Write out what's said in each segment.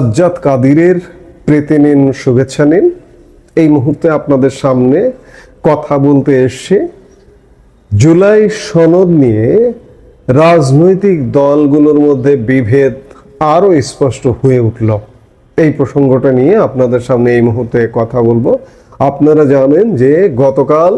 সাজ্জাদ কাদিরের প্রীতি নিন, শুভেচ্ছা নিন। এই মুহূর্তে আপনাদের সামনে কথা বলতে এসে জুলাই সনদ নিয়ে রাজনৈতিক দলগুলোর মধ্যে বিভেদ আরও স্পষ্ট হয়ে উঠল। এই প্রসঙ্গটা নিয়ে আপনাদের সামনে এই মুহূর্তে কথা বলব। আপনারা জানেন যে গতকাল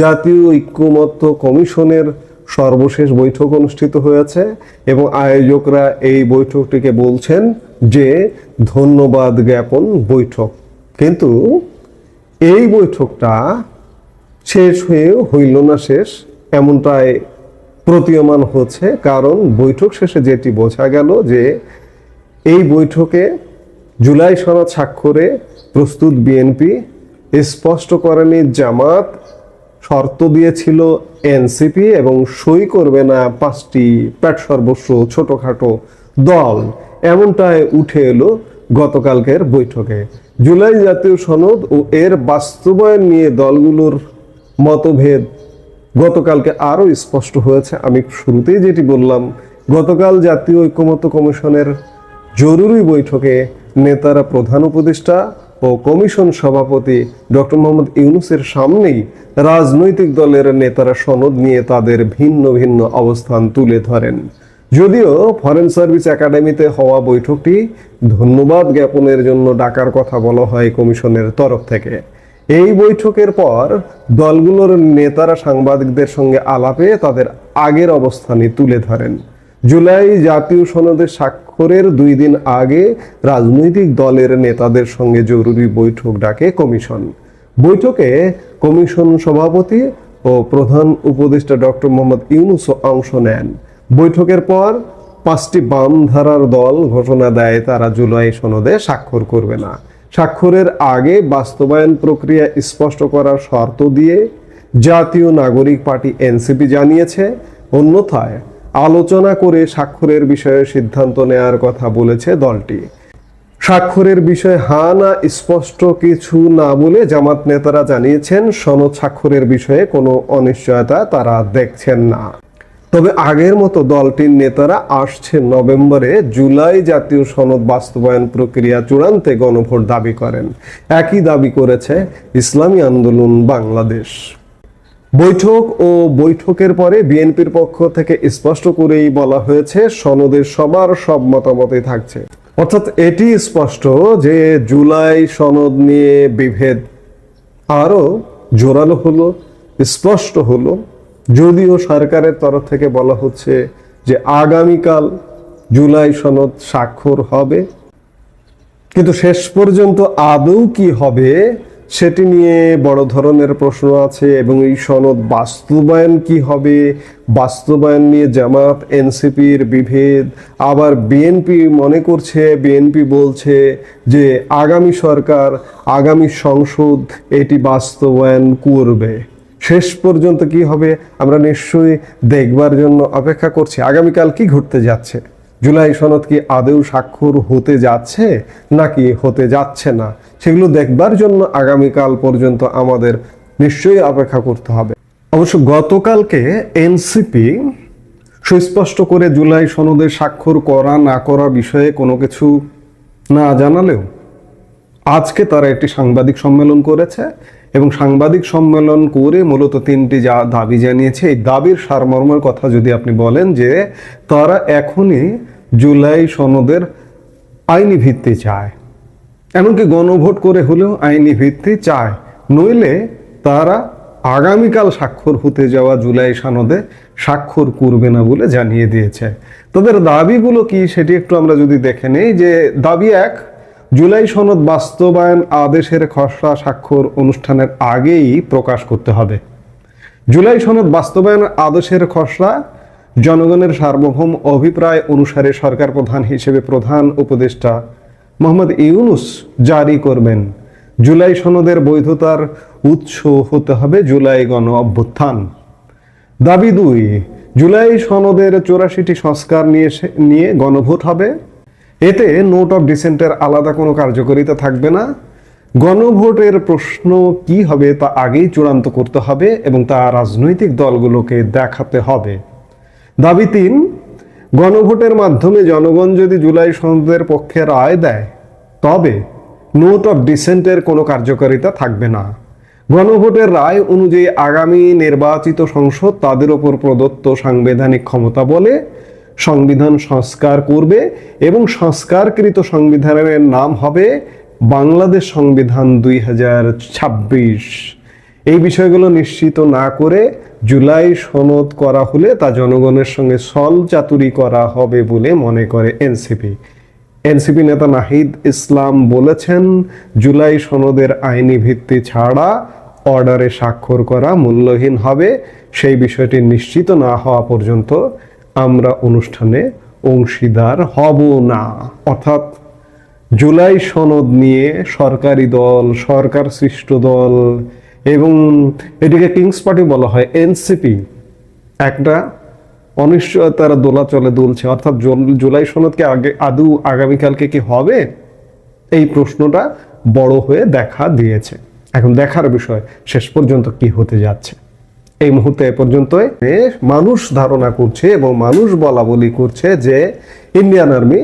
জাতীয় ঐক্যমত্য কমিশনের সর্বশেষ বৈঠক অনুষ্ঠিত হয়েছে এবং আয়োজকরা এই বৈঠকটিকে বলছেন যে ধন্যবাদ জ্ঞাপন বৈঠক। কিন্তু এই বৈঠকটা শেষ হয়েও হইল না শেষ, এমনটাই প্রতীয়মান হচ্ছে, কারণ বৈঠক শেষে যেটি বোঝা গেল যে এই বৈঠকে জুলাই সনদ স্বাক্ষরে প্রস্তুত বিএনপি স্পষ্ট করেনি জামাত শর্ত দিয়েছিল এনসিপি এবং সই করবে না পাঁচটি প্যাট সর্বস্ব ছোটখাটো দল। এমনটাই উঠে এলো গতকালকের বৈঠকে। জুলাই জাতীয় সনদ ও এর বাস্তবায়ন নিয়ে দলগুলোর মতভেদ গতকালকে আরও স্পষ্ট হয়েছে। আমি শুরুতেই যেটি বললাম, গতকাল জাতীয় ঐক্যমত্য কমিশনের জরুরি বৈঠকে নেতারা প্রধান উপদেষ্টা ও কমিশন সভাপতি ডক্টর মোহাম্মদ ইউনুসের সামনেই রাজনৈতিক দলের নেতারা সনদ নিয়ে তাদের ভিন্ন ভিন্ন অবস্থান তুলে ধরেন। যদিও ফরেন সার্ভিস একাডেমিতে হওয়া বৈঠকটি ধন্যবাদ জ্ঞাপনের জন্য ডাকার কথা বলা হয় কমিশনের তরফ থেকে। এই বৈঠকের পর দলগুলোর নেতারা সাংবাদিকদের সঙ্গে আলাপে তাদের আগের অবস্থানে তুলে ধরেন। জুলাই জাতীয় সনদের স্বাক্ষরের দুই দিন আগে রাজনৈতিক দলের নেতাদের সঙ্গে জরুরি বৈঠক ডাকে কমিশন। বৈঠকে কমিশন সভাপতি ও প্রধান উপদেষ্টা ডক্টর মোহাম্মদ ইউনুস অংশ নেন। বৈঠকের পর পাঁচটি বাম ধারার দল ঘোষণা দেয় তারা জুলাই সনদে স্বাক্ষর করবে না। স্বাক্ষরের আগে বাস্তবায়ন প্রক্রিয়া স্পষ্ট করার শর্ত দিয়ে জাতীয় নাগরিক পার্টি এনসিপি জানিয়েছে। অন্যথায় আলোচনা করে স্বাক্ষরের বিষয়ে সিদ্ধান্ত নেয়ার কথা বলেছে দলটি। স্বাক্ষরের বিষয়ে হা না স্পষ্ট কিছু না বলে জামাত নেতারা জানিয়েছেন, সনদ স্বাক্ষরের বিষয়ে কোনো অনিশ্চয়তা তারা দেখছেন না। তবে আগের মতো দলটির নেতারা আসছে নভেম্বরে জুলাই জাতীয় সনদ বাস্তবায়ন প্রক্রিয়া চূড়ান্তে গণভোট দাবি করেন। একই দাবি করেছে ইসলামী আন্দোলন বাংলাদেশ। বৈঠক ও বৈঠকের পরে বিএনপির পক্ষ থেকে স্পষ্ট করেই বলা হয়েছে, সনদে সবার সব মতামতই থাকছে। অর্থাৎ এটি স্পষ্ট যে জুলাই সনদ নিয়ে বিভেদ আরও জোরালো হলো, স্পষ্ট হলো। যদিও সরকারের তরফ থেকে বলা হচ্ছে যে আগামীকাল জুলাই সনদ স্বাক্ষর হবে। কিন্তু শেষ পর্যন্ত আদৌ কি হবে সেটি নিয়ে বড় ধরনের প্রশ্ন আছে এবং এই সনদ বাস্তবায়ন কি হবে? বাস্তবায়ন নিয়ে জামাত, এনসিপির বিভেদ, আবার বিএনপি মনে করছে, বিএনপি বলছে যে আগামী সরকার, আগামী সংসদ এটি বাস্তবায়ন করবে। শেষ পর্যন্ত কি হবে আমরা নিশ্চয়ই দেখবার জন্য অপেক্ষা করছি। আগামীকাল কি ঘটতে যাচ্ছে? জুলাই সনদ কি আদেও স্বাক্ষর হতে যাচ্ছে নাকি হতে যাচ্ছে না? সেগুলো দেখবার জন্য আগামীকাল পর্যন্ত আমাদের নিশ্চয়ই অপেক্ষা করতে হবে। অবশ্য গতকালকে এনসিপি সুস্পষ্ট করে জুলাই সনদে স্বাক্ষর করা না করা বিষয়ে কোনো কিছু না জানালেও আজকে তারা একটি সাংবাদিক সম্মেলন করেছে। এবং সাংবাদিক সম্মেলন করে মূলত তিনটি যা দাবি জানিয়েছে, এই দাবির সারমর্মের কথা যদি আপনি বলেন যে তারা এখনই জুলাই সনদের আইনি ভিত্তি চায়। এমনকি গণভোট করে হলেও আইনি ভিত্তি চায়। নইলে তারা আগামীকাল স্বাক্ষর হতে যাওয়া জুলাই সনদে স্বাক্ষর করবে না বলে জানিয়ে দিয়েছে। তাদের দাবিগুলো কি সেটি একটু আমরা যদি দেখে নেই যে দাবি এক জুলাই সনদ বাস্তবায়ন আদেশের খসড়া স্বাক্ষর অনুষ্ঠানের আগেই প্রকাশ করতে হবে। জুলাই সনদ বাস্তবায়ন আদেশের খসড়া জনগণের সার্বভৌম অভিপ্রায় অনুসারে সরকার প্রধান হিসেবে প্রধান উপদেষ্টা মোহাম্মদ ইউনুস জারি করবেন। জুলাই সনদের বৈধতার উৎস হতে হবে জুলাই গণ অভ্যুত্থান। দাবি দুই, জুলাই সনদের চৌরাশিটি সংস্কার নিয়ে নিয়ে গণভোট হবে। এতে নোট অফ ডিসেন্টের আলাদা কোনো কার্যকারিতা থাকবে না। গণভোটের প্রশ্ন কি হবে তা আগেই চূড়ান্ত করতে হবে এবং তা রাজনৈতিক দলগুলোকে দেখাতে হবে। দাবি তিন, গণভোটের মাধ্যমে জনগণ যদি জুলাই সনদের পক্ষে রায় দেয়, তবে নোট অফ ডিসেন্টের কোনো কার্যকারিতা থাকবে না। গণভোটের রায় অনুযায়ী আগামী নির্বাচিত সংসদ তাদের ওপর প্রদত্ত সাংবিধানিক ক্ষমতা বলে সংবিধান সংস্কার করবে এবং সংস্কারকৃত সংবিধানের নাম হবে বাংলাদেশ সংবিধান দুই হাজার ছাব্বিশ। এই বিষয়গুলো নিশ্চিত না করে জুলাই সনদ করা হলে তা জনগণের সঙ্গে সল চাতুরি করা হবে বলে মনে করে এনসিপি। এনসিপি নেতা নাহিদ ইসলাম বলেছেন, জুলাই সনদের আইনি ভিত্তি ছাড়া অর্ডারে স্বাক্ষর করা মূল্যহীন হবে। সেই বিষয়টি নিশ্চিত না হওয়া পর্যন্ত আমরা অনুষ্ঠানে অংশীদার হব না। অর্থাৎ জুলাই সনদ নিয়ে সরকারি দল, সরকার সৃষ্ট দল এবং এটিকে কিংস পার্টি বলা হয়, এনসিপি। একটা অনিশ্চয়তার দোলাচলে দুলছে। অর্থাৎ জুল- জুলাই সনদকে আগে, আদৌ আগামীকালকে কি হবে? এই প্রশ্নটা বড় হয়ে দেখা দিয়েছে। এখন দেখার বিষয়, শেষ পর্যন্ত কি হতে যাচ্ছে। এই মুহূর্তে পর্যন্ত মানুষ ধারণা করছে এবং মানুষ বলা বলি করছে যে ইন্ডিয়ান আর্মি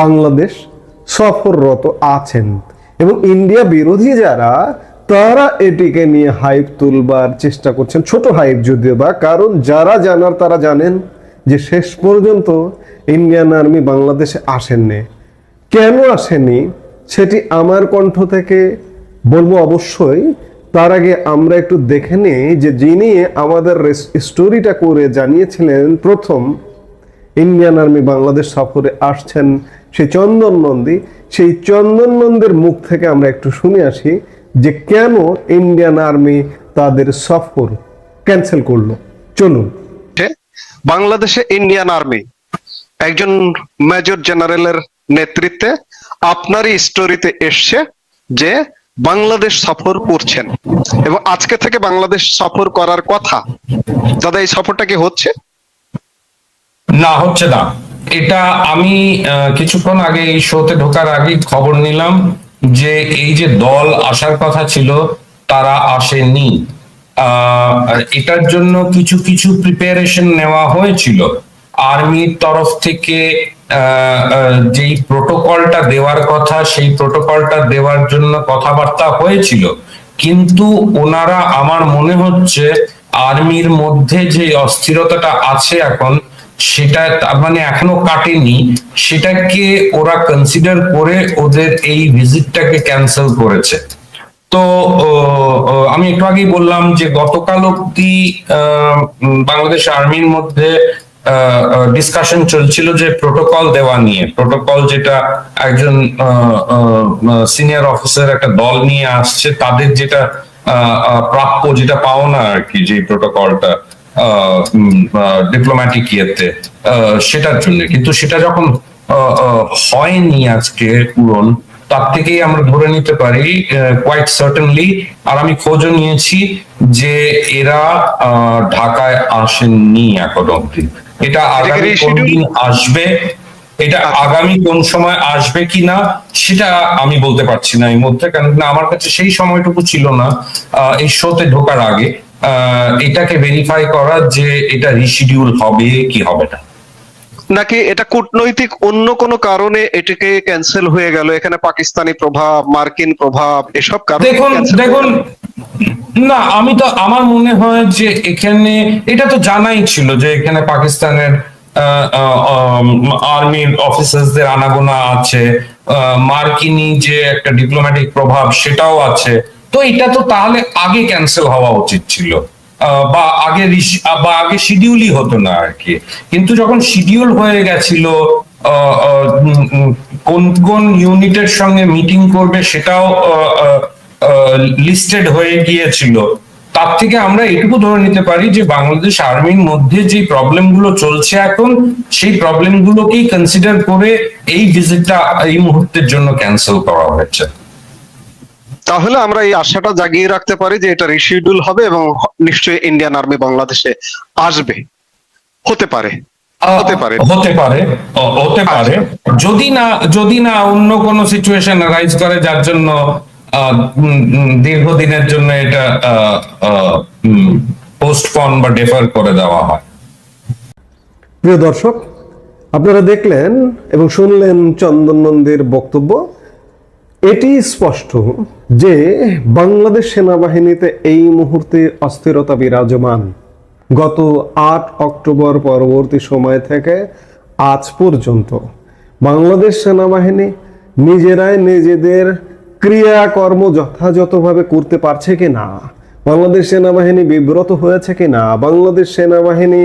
বাংলাদেশ সফররত আছেন এবং ইন্ডিয়া বিরোধী যারা, তারা এটিকে নিয়ে হাইপ তুলবার চেষ্টা করছেন। ছোট হাইপ যদিও বা, কারণ যারা জানার তারা জানেন যে শেষ পর্যন্ত ইন্ডিয়ান আর্মি বাংলাদেশে আসেননি। কেন আসেনি সেটি আমার কণ্ঠ থেকে বলব অবশ্যই তার আগে আমরা একটু দেখে নিই যে যিনি আমাদের স্টোরিটা করে জানিয়েছিলেন, প্রথম ইন্ডিয়ান আর্মি বাংলাদেশ সফরে আসছেন সেই চন্দন নন্দী। সেই চন্দন নন্দীর মুখ থেকে আমরা একটু শুনে আসি যে কেন ইন্ডিয়ান আর্মি তাদের সফর ক্যান্সেল করল। চলুন। বাংলাদেশে ইন্ডিয়ান আর্মি, একজন মেজর জেনারেলের নেতৃত্বে আপনারই স্টোরিতে এসছে যে বাংলাদেশ সফর করছেন। এবং আজকে থেকে বাংলাদেশ সফর করার কথা। দাদা, এই সফরটা কি হচ্ছে? না হচ্ছে না। এটা আমি কিছুক্ষণ আগে এই শোতে ঢোকার আগে খবর নিলাম যে এই যে দল আসার কথা ছিল, তারা আসেনি। এটার জন্য কিছু কিছু প্রিপারেশন নেওয়া হয়েছিল। আর্মির তরফ থেকে যেই প্রোটোকলটা দেওয়ার কথা, সেই প্রোটোকলটা দেওয়ার জন্য কথাবার্তা হয়েছিল। কিন্তু ওনারা আমার মনে হচ্ছে আর্মির মধ্যে যে অস্থিরতাটা আছে এখন, সেটা মানে এখনও কাটেনি। সেটাকে ওরা কনসিডার করে ওদের এই ভিজিটটাকে ক্যান্সেল করেছে। তো আমি একটু আগেই বললাম যে গতকাল অব্দি বাংলাদেশ আর্মির মধ্যে ডিসকাশন চলছিল যে প্রোটোকল দেওয়া নিয়ে। প্রোটোকল যেটা একজন সিনিয়র অফিসার একটা দল নিয়ে আসছে, তাদের যেটা প্রাপ্য যেটা পাওনা আর কি, যে প্রোটোকলটা ডিপ্লোম্যাটিক ইয়েতে সেটার জন্য। কিন্তু সেটা যখন হয়নি আজকে পূরণ, তার থেকেই আমরা ধরে নিতে পারি কোয়াইট সার্টেনলি আর আমি খোঁজও নিয়েছি যে এরা ঢাকায় আসেননি এখন অব্দি এটা আগামী কোন আসবে? এটা আগামী কোন সময় আসবে কিনা সেটা আমি বলতে পারছি না এই মধ্যে কারণ না আমার কাছে সেই সময়টুকু ছিল না। আহ, এই শোতে ঢোকার আগে। আহ, এটাকে ভেরিফাই করা যে এটা রিশিডিউল হবে কি হবে না। নাকি এটা কূটনৈতিক অন্য কোনো কারণে এটাকে ক্যান্সেল হয়ে গেল? এখানে পাকিস্তানি প্রভাব মার্কিন প্রভাব এসব কারণে দেখুন দেখুন না, আমি তো, আমার মনে হয় যে এখানে, এটা তো জানাই ছিল যে এখানে পাকিস্তানের আর্মির অফিসারদের আনাগোনা আছে মার্কিনি যে একটা ডিপ্লোম্যাটিক প্রভাব সেটাও আছে। তো এটা তো তাহলে আগে ক্যান্সেল হওয়া উচিত ছিল। বা আগে বা আগে শিডিউলই হতো না আর কি। কিন্তু যখন শিডিউল হয়ে গেছিল কোন কোন ইউনিটের সঙ্গে মিটিং করবে সেটাও লিস্টেড হয়ে গিয়েছিল। তার থেকে আমরা এটুকু ধরে নিতে পারি যে বাংলাদেশ আর্মির মধ্যে যে প্রবলেমগুলো চলছে এখন সেই প্রবলেম গুলোকেই কনসিডার করে এই ভিজিটটা এই মুহূর্তের জন্য ক্যান্সেল করা হয়েছে। তাহলে আমরা এই আশাটা জাগিয়ে রাখতে পারি যে এটা রিশিডিউল হবে এবং নিশ্চয়ই ইন্ডিয়ান আর্মি বাংলাদেশে আসবে। হতে পারে। হতে পারে। হতে পারে। হতে পারে। যদি না যদি না অন্য কোনো সিচুয়েশন রাইজ করে যার জন্য দীর্ঘদিনের জন্য এটা পোস্টপন বা ডেফার করে দেওয়া হয়। প্রিয় দর্শক, আপনারা দেখলেন এবং শুনলেন চন্দন নন্দীর বক্তব্য। এটি স্পষ্ট যে বাংলাদেশ সেনাবাহিনীতে এই মুহূর্তে অস্থিরতা বিরাজমান। গত আট অক্টোবর পরবর্তী সময় থেকে আজ পর্যন্ত বাংলাদেশ সেনাবাহিনী নিজেরাই নিজেদের ক্রিয়াকর্ম যথাযথভাবে করতে পারছে কি না? বাংলাদেশ সেনাবাহিনী বিব্রত হয়েছে কি না? বাংলাদেশ সেনাবাহিনী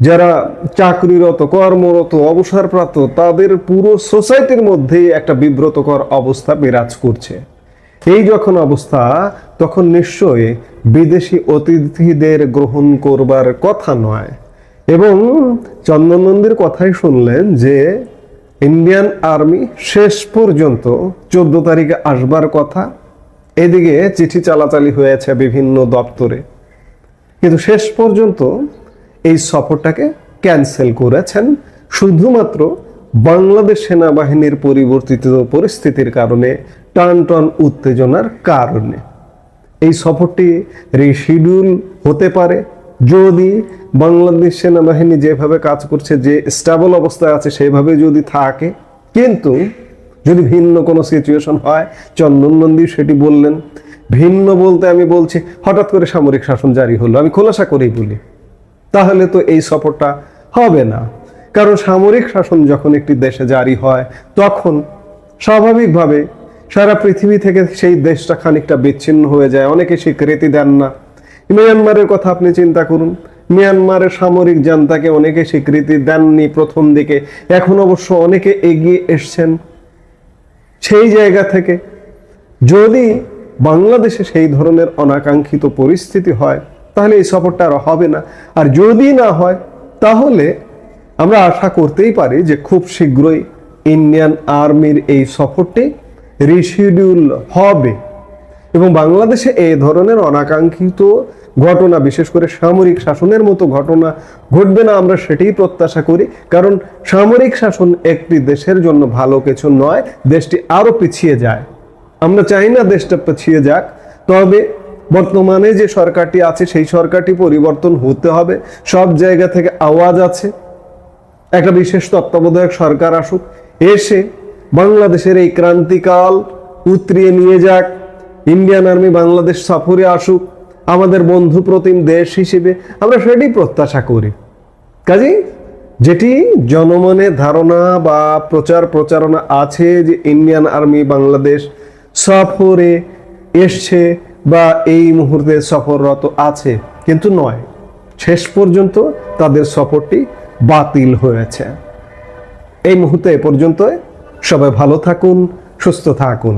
যারা চাকরিরত, কর্মরত, অবসরপ্রাপ্ত, তাদের পুরো সোসাইটির মধ্যেই একটা বিব্রতকর অবস্থা বিরাজ করছে। এই যখন অবস্থা, তখন নিশ্চয়ই বিদেশি অতিথিদের গ্রহণ করবার কথা নয়। এবং চন্দননন্দীর কথাই শুনলেন যে ইন্ডিয়ান আর্মি শেষ পর্যন্ত চোদ্দ তারিখে আসবার কথা। এদিকে চিঠি চালাচালি হয়েছে বিভিন্ন দপ্তরে। কিন্তু শেষ পর্যন্ত এই সফরটাকে ক্যান্সেল করেছেন শুধুমাত্র বাংলাদেশ সেনাবাহিনীর পরিবর্তিত পরিস্থিতির কারণে টান টান উত্তেজনার কারণে। এই সফরটি রিশিডিউল হতে পারে যদি বাংলাদেশ সেনাবাহিনী যেভাবে কাজ করছে, যে স্টেবল অবস্থায় আছে, সেভাবে যদি থাকে, কিন্তু যদি ভিন্ন কোনো সিচুয়েশন হয়, চন্দন নন্দী সেটি বললেন, ভিন্ন বলতে আমি বলছি, হঠাৎ করে সামরিক শাসন জারি হলো, আমি খোলাসা করেই বলি, তাহলে তো এই সফরটা হবে না। কারণ সামরিক শাসন যখন একটি দেশে জারি হয়, তখন স্বাভাবিকভাবে সারা পৃথিবী থেকে সেই দেশটা খানিকটা বিচ্ছিন্ন হয়ে যায়, অনেকে স্বীকৃতি দেন না। মিয়ানমারের কথা আপনি চিন্তা করুন। মিয়ানমারের সামরিক জান্তাকে অনেকে স্বীকৃতি দেননি প্রথম দিকে। এখন অবশ্য অনেকে এগিয়ে এসছেন সেই জায়গা থেকে। যদি বাংলাদেশে সেই ধরনের অনাকাঙ্ক্ষিত পরিস্থিতি হয়, তাহলে এই সফরটা আর হবে না। আর যদি না হয়, তাহলে আমরা আশা করতেই পারি যে খুব শীঘ্রই ইন্ডিয়ান আর্মির এই সফরটি রিশিডিউল হবে। এবং বাংলাদেশে এই ধরনের অনাকাঙ্ক্ষিত ঘটনা, বিশেষ করে সামরিক শাসনের মতো ঘটনা ঘটবে না, আমরা সেটাই প্রত্যাশা করি। কারণ সামরিক শাসন একটি দেশের জন্য ভালো কিছু নয়, দেশটি আরও পিছিয়ে যায়। আমরা চাই না দেশটা পিছিয়ে যাক, তবে বর্তমানে যে সরকারটি আছে, সেই সরকারটি পরিবর্তন হতে হবে। সব জায়গা থেকে আওয়াজ আছে। একটা বিশেষ তত্ত্বাবধায়ক সরকার আসুক, এসে বাংলাদেশের এই ক্রান্তিকাল উতরিয়ে নিয়ে যাক। ইন্ডিয়ান আর্মি বাংলাদেশ সফরে আসুক। আমাদের বন্ধু প্রতিম দেশ হিসেবে আমরা সেটি প্রত্যাশা করি। কাজেই যেটি জনমনে ধারণা বা প্রচার প্রচারণা আছে যে ইন্ডিয়ান আর্মি বাংলাদেশ সফরে এসছে বা এই মুহূর্তে সফররত আছে, কিন্তু নয়। শেষ পর্যন্ত তাদের সফরটি বাতিল হয়েছে। এই মুহূর্তে পর্যন্ত সবাই ভালো থাকুন, সুস্থ থাকুন।